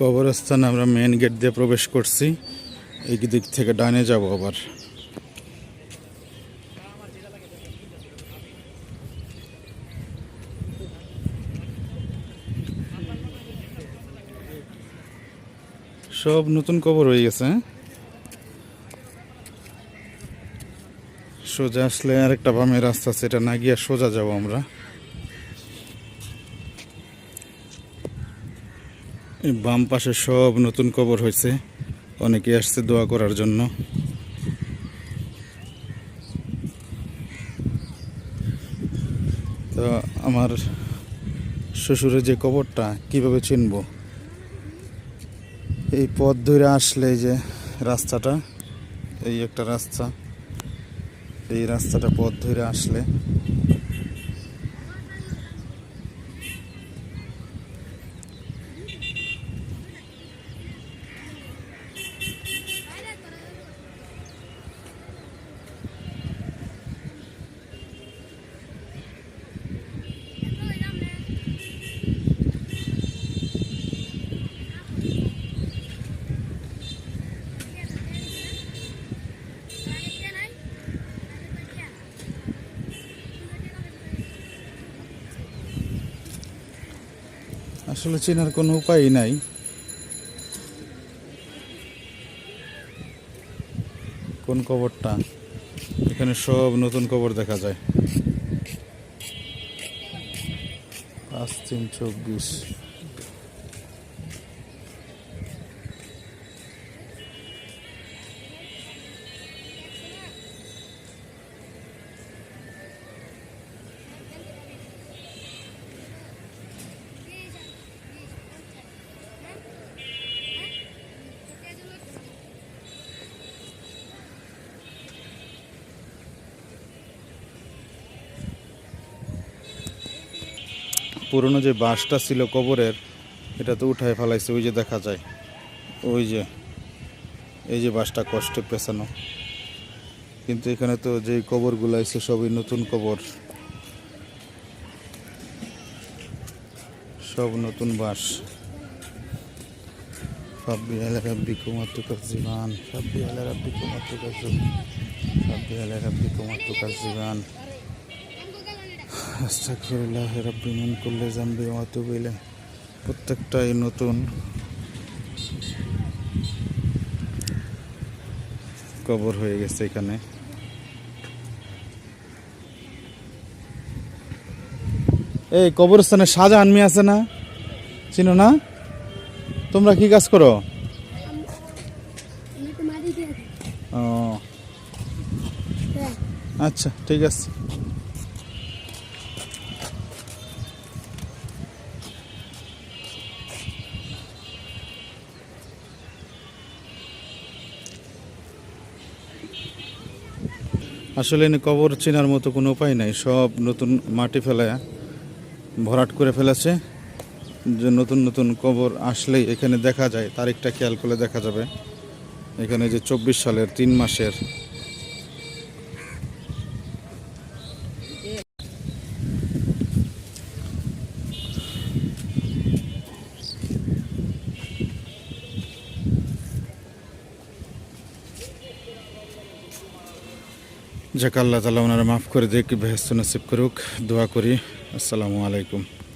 কবরস্থানে আমরা main gate দিয়ে প্রবেশ করছি। এই দিক থেকে ডানে যাব আবার। সব নতুন কবর হয়ে গেছে হ্যাঁ? সোজা আসলে আরেকটা বামের রাস্তা আছে, এটা না গিয়ে সোজা যাব আমরা। বাম পাশে সব নতুন কবর হয়েছে। অনেকে আসছে দোয়া করার জন্য। তো আমার শ্বশুরের যে কবরটা, কীভাবে চিনব? এই পথ ধরে আসলে যে রাস্তাটা, এই একটা রাস্তা। এই রাস্তাটা পথ ধরে আসলে আসলে চেনার কোনো উপায় নাই। কোন কবরটা এখানে সব নতুন কবর দেখা যায়। পাঁচ তিন চব্বিশ। পুরনো যে বাঁশটা ছিল কবরের, এটা তো উঠায় ফেলাইছে, ওই যে দেখা যায়। ওই যে, এই যে বাঁশটা কষ্টে পেছানো। কিন্তু এখানে তো যে কবরগুলো আছে, সবই নতুন কবর। সব নতুন বাস ফাব্বি আলা রাব্বি কুমাত্তু জীবান সব আলা রাব্বি কুমাত্তু কাজিবান ফাব্বি ওয়া আতুবু ইলাইহ। প্রত্যেকটাই নতুন। কবর হয়ে গেছে এখানে। এই কবরস্থানে শাহজাহান মি আছে না? চিনো না? তোমরা কি কাজ করো। ও। হ্যাঁ। আচ্ছা ঠিক আছে। আসলে কবর চেনার মতো কোনো উপায় নাই। সব নতুন মাটি ফেলায় ভরাট করে ফেলেছে। যে নতুন নতুন কবর আসলেই এখানে দেখা যায়, তারিখটা খেয়াল করলে দেখা যাবে। এখানে যে চব্বিশ সালের তিন মাসের যাক আল্লাহ তালা ওনারা মাফ করে কি বেহস্ত নসিব করুক দোয়া করি। আসসালামু আলাইকুম।